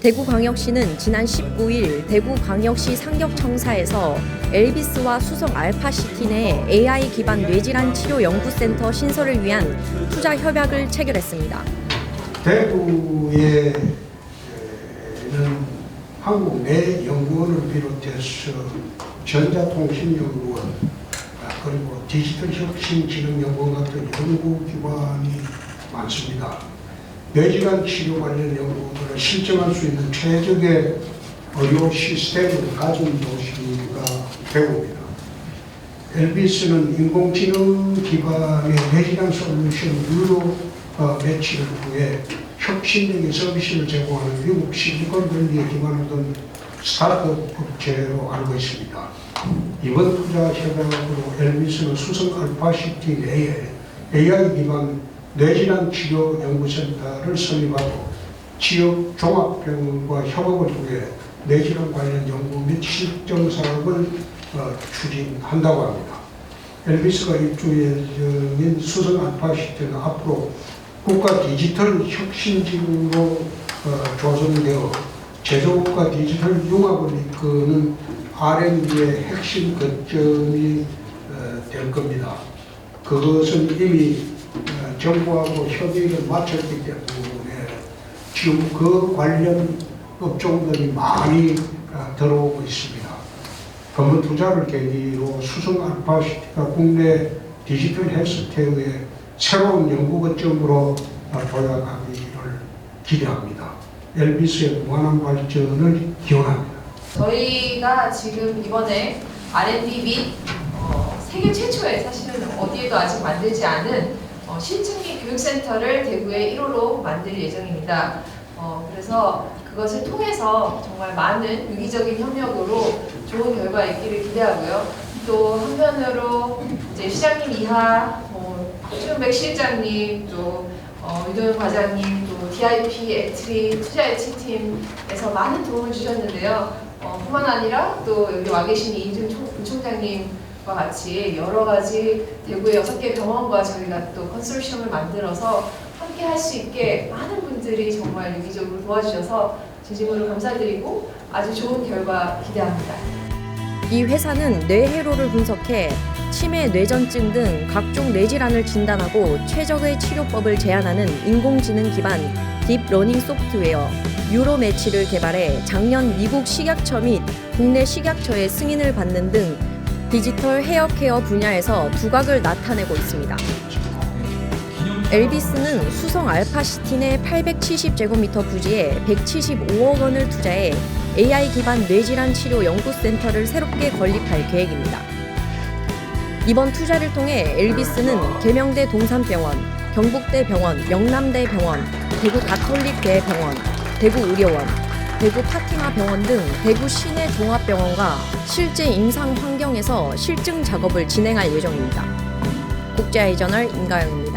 대구광역시는 지난 19일 대구광역시 상격청사에서 엘비스와 수성 알파시티 내 AI 기반 뇌질환 치료 연구센터 신설을 위한 투자 협약을 체결했습니다. 대구에는 한국 내 연구원을 비롯해서 전자통신연구원 아, 그리고 디지털혁신진흥연구원 같은 연구기관이 많습니다. 뇌질환 치료 관련 연구들을 실증할 수 있는 최적의 의료 시스템을 가진 도시가 대구입니다. 엘비스는 인공지능 기반의 뇌질환 솔루션 유로 어, 매치를 위해 혁신적인 서비스를 제공하는 미국 실리콘밸리에 기반을 둔 스타트업 업체로 알고 있습니다. 이번 투자 협약으로 엘비스는 수성 알파시티 내에 AI 기반 뇌질환 치료 연구센터를 설립하고 지역 종합병원과 협업을 통해 뇌질환 관련 연구 및 실증 사업을 어, 추진한다고 합니다. 엘비스가 입주 예정인 수성 알파시티는 앞으로 국가 디지털 혁신지구로 어, 조성되어 제조업과 디지털 융합을 이끄는 R&D의 핵심 거점이 어, 될 겁니다. 그것은 이미 어, 정부하고 협의를 마쳤기 때문에 지금 그 관련 업종들이 많이 어, 들어오고 있습니다. 검은 투자를 계기로 수성 알파시티가 국내 디지털 헬스케어의 새로운 연구 거점으로 어, 도약하기를 기대합니다. 엘비스의 무한한 발전을 기원합니다. 저희가 지금 이번에 R&D 및 어, 세계 최초의 사실은 어디에도 아직 만들지 않은 어, 실증기 교육센터를 대구에 1호로 만들 예정입니다. 어, 그래서 그것을 통해서 정말 많은 유기적인 협력으로 좋은 결과 있기를 기대하고요. 또 한편으로 이제 시장님 이하, 뭐 최은백 실장님, 또 어, 유도현 과장님, 또 DIP 액트리 투자 예치팀에서 많은 도움을 주셨는데요. 어, 뿐만 아니라 또 여기 와 계신 이인준 총- 부총장님 과 같이 여러 가지 대구의 여섯 개 병원과 저희가 또 컨소시엄을 만들어서 함께 할 수 있게 많은 분들이 정말 유기적으로 도와주셔서 진심으로 감사드리고 아주 좋은 결과 기대합니다. 이 회사는 뇌회로를 분석해 치매, 뇌전증 등 각종 뇌질환을 진단하고 최적의 치료법을 제안하는 인공지능 기반 딥러닝 소프트웨어 유로매치를 개발해 작년 미국 식약처 및 국내 식약처의 승인을 받는 등 디지털 헤어케어 분야에서 두각을 나타내고 있습니다. 엘비스는 수성 알파시티 내 870제곱미터 부지에 175억 원을 투자해 AI 기반 뇌질환 치료 연구센터를 새롭게 건립할 계획입니다. 이번 투자를 통해 엘비스는 계명대 동산병원, 경북대 병원, 영남대 병원, 대구 가톨릭대 병원, 대구 의료원, 대구 파티마 병원 등 대구 시내 종합병원과 실제 임상 환경에서 실증 작업을 진행할 예정입니다. 국제아이저널 임가영입니다.